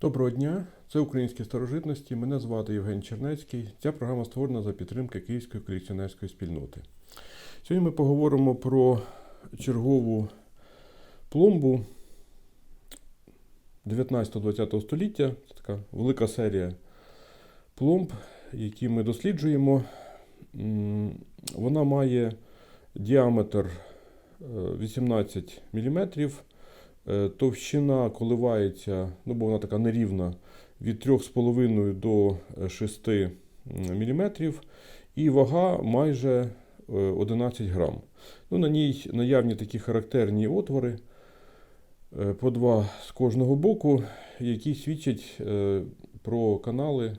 Доброго дня, це українські старожитності. Мене звати Євген Чернецький. Ця програма створена за підтримки Київської колекціонерської спільноти. Сьогодні ми поговоримо про чергову пломбу 19-20 століття. Це така велика серія пломб, які ми досліджуємо. Вона має діаметр е, 18 мм. Е, Товщина коливається, ну бо вона така нерівна, від 3,5 до 6 мм. І вага майже е, 11 грам. Ну, на ній наявні такі характерні отвори е, по два з кожного боку, які свідчать е, про канали, е,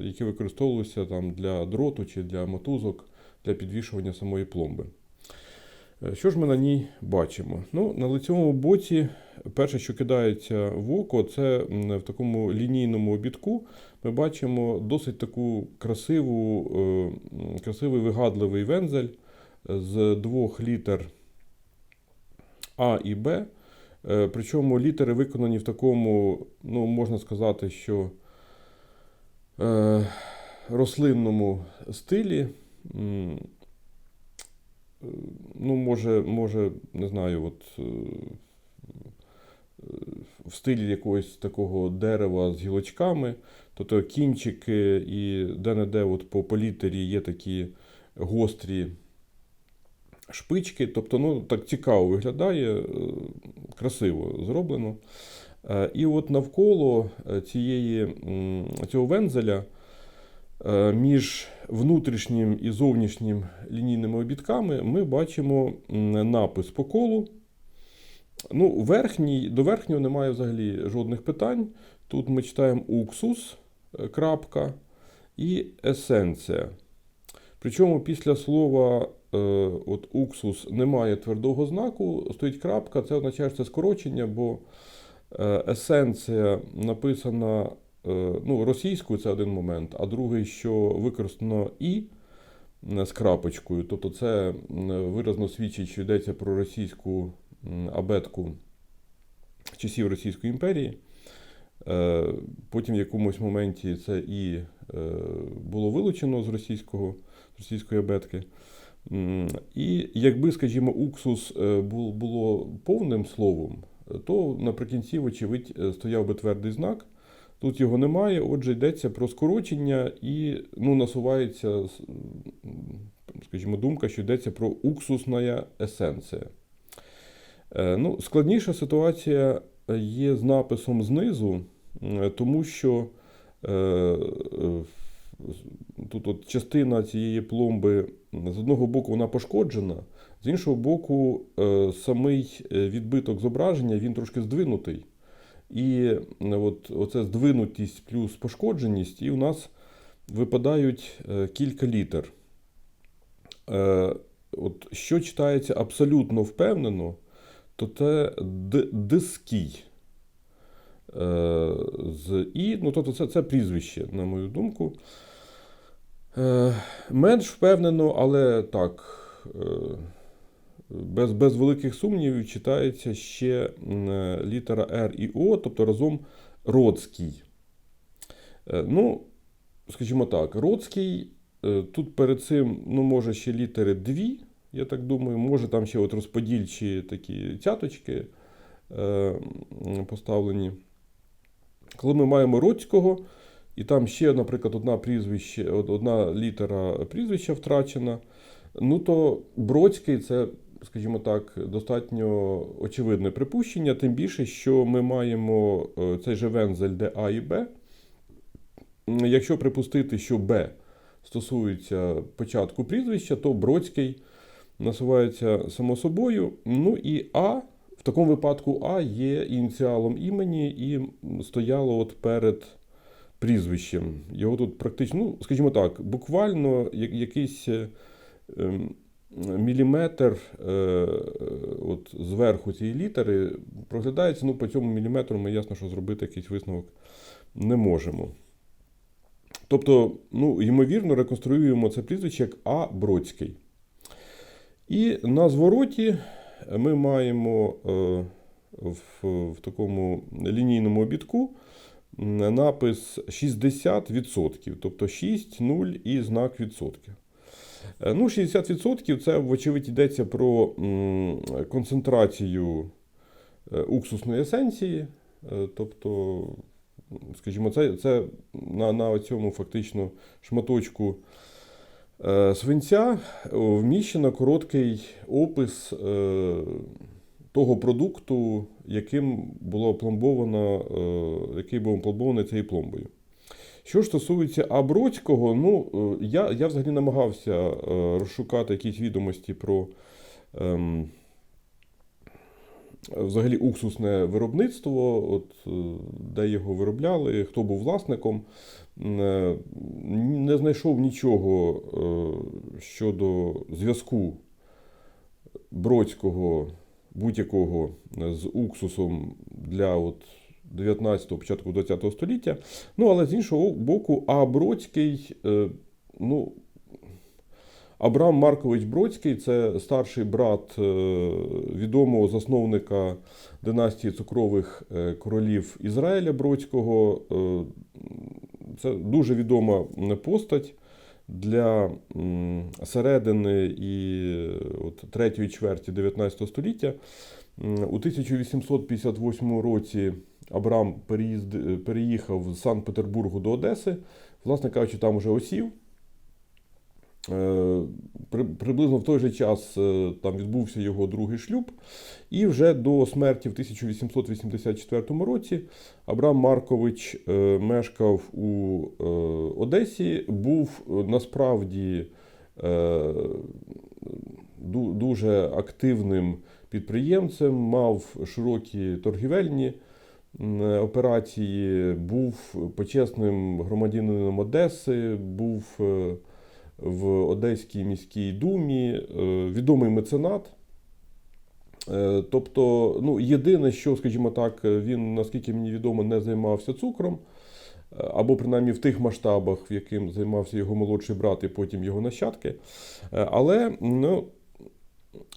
які використовувалися там для дроту чи для мотузок для підвішування самої пломби. Е, Що ж ми на ній бачимо? Ну, на лицевому боці перше, що кидається в око, це в такому лінійному обідку ми бачимо досить таку красиву, е, красивий вигадливий вензель з двох літер А і Б. Е, Причому літери виконані в такому, ну, можна сказати, що рослинному стилі. Е, Ну, може, може, не знаю, от е, в стилі якогось такого дерева з гілочками, тобто кінчики і де-не-де от по, по літері є такі гострі шпички. Тобто, ну, так цікаво виглядає, е, красиво зроблено. І от навколо цієї, цього вензеля між внутрішнім і зовнішнім лінійними обідками ми бачимо напис по колу. Ну, верхній, до верхнього немає взагалі жодних питань. Тут ми читаємо уксус, е, крапка і есенція. Причому після слова е, от, уксус немає твердого знаку, стоїть крапка, це означає, що це скорочення, бо е, есенція написана е, ну, російською, це один момент, а другий, що використано і е, з крапочкою. Тобто це виразно свідчить, що йдеться про російську абетку часів Російської імперії. Е, Потім в якомусь моменті це і е, було вилучено з російського, з російської абетки. І якби, скажімо, уксус е, було повним словом, е, то наприкінці, вочевидь, е, стояв би твердий знак. Тут його немає, отже, йдеться про скорочення і ну, насувається, скажімо, думка, що йдеться про уксусна есенція. Е, Ну, складніша ситуація є з написом знизу, тому що е, тут от частина цієї пломби з одного боку вона пошкоджена, з іншого боку, е, самий відбиток зображення він трошки здвинутий. І е, от оце здвинутість плюс пошкодженість, і у нас випадають е, кілька літер. Е, От, що читається абсолютно впевнено, то це д- диский. Е, з І, ну, тобто це, це прізвище, на мою думку. Менш впевнено, але так, без, без великих сумнівів читається ще е, літера Р і О, тобто разом Родський. Е, ну, скажімо так, Родський, е, тут перед цим, ну, може, ще літери дві, я так думаю, може там ще от розподільчі такі цяточки поставлені. Коли ми маємо Родського, і там ще, наприклад, одна прізвище, одна літера прізвища втрачена, ну то Бродський це, скажімо так, достатньо очевидне припущення, тим більше, що ми маємо е, цей же вензель, де А і Б. Якщо припустити, що Б стосується початку прізвища, то Бродський насувається само собою. Ну і А, в такому випадку А є ініціалом імені і стояло от перед прізвищем. Його тут практично, ну, скажімо так, буквально якийсь е, ем, міліметр е, от зверху цієї літери проглядається. Ну, по цьому міліметру ми ясно, що зробити якийсь висновок не можемо. Тобто, ну, ймовірно, реконструюємо це прізвище як А. Бродський. І на звороті ми маємо е, в, в такому лінійному обідку напис 60%, тобто 6, 0 і знак відсотка. Е, Ну, 60% це, вочевидь, йдеться про концентрацію е, уксусної есенції. Е, Тобто, скажімо, це, це на, на цьому фактично шматочку свинця вміщено короткий опис того продукту, яким було пломбовано, е, який був пломбований цією пломбою. Що ж стосується Абродського, ну е, я, я взагалі намагався е, розшукати якісь відомості про ем, взагалі уксусне виробництво, от, е, де його виробляли, хто був власником. Не знайшов нічого щодо зв'язку Бродського будь-якого з уксусом для от 19-го, початку 20-го століття. Ну, але з іншого боку, А Бродський, е, ну, Абрам Маркович Бродський це старший брат е, відомого засновника династії цукрових е, королів Ізраїля Бродського. Це дуже відома постать для середини і от, третьої чверті 19 століття. У 1858 році Абрам переїзд, е, переїхав з Санкт-Петербургу до Одеси. Власне кажучи, там вже осів. Е, Приблизно в той же час е, там відбувся його другий шлюб, і вже до смерті в 1884 році Абрам Маркович мешкав у Одесі, був насправді дуже активним підприємцем, мав широкі торгівельні операції, був почесним громадянином Одеси, був е, в Одеській міській думі, е, відомий меценат. Е, Тобто, ну, єдине, що, скажімо так, він, наскільки мені відомо, не займався цукром, е, або принаймні в тих масштабах, в яким займався його молодший брат і потім його нащадки. Е, Але ну,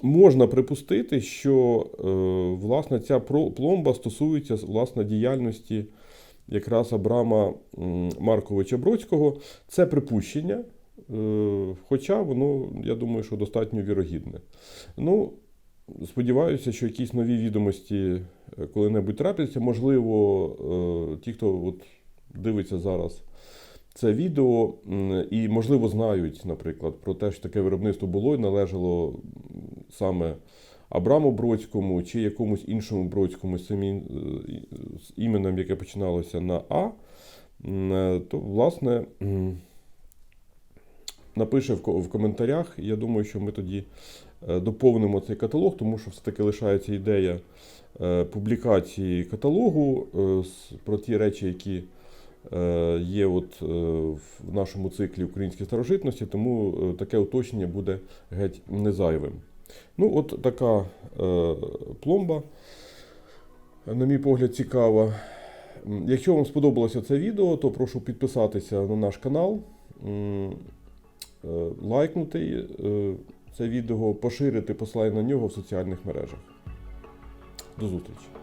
можна припустити, що е, власне ця пломба стосується власне діяльності якраз Абрама Марковича Бродського. Це припущення. Е, Хоча воно, я думаю, що достатньо вірогідне. Ну, сподіваюся, що якісь нові відомості е, коли-небудь трапляться. Можливо, ті, хто от дивиться зараз це відео, і, можливо, знають, наприклад, про те, що таке виробництво було і належало саме Абраму Бродському чи якомусь іншому Бродському з е, іменем, яке починалося на А, е, то, власне. напише в ко- в коментарях. Я думаю, що ми тоді е, доповнимо цей каталог, тому що все-таки лишається ідея публікації каталогу про ті речі, які є от е, в нашому циклі українські старожитності, тому е, таке уточнення буде геть не зайвим. Ну, от така е, пломба, на мій погляд, цікава. Якщо вам сподобалося це відео, то прошу підписатися на наш канал. Е, лайкнути е, це відео, поширити посилання на нього в соціальних мережах. До зустрічі!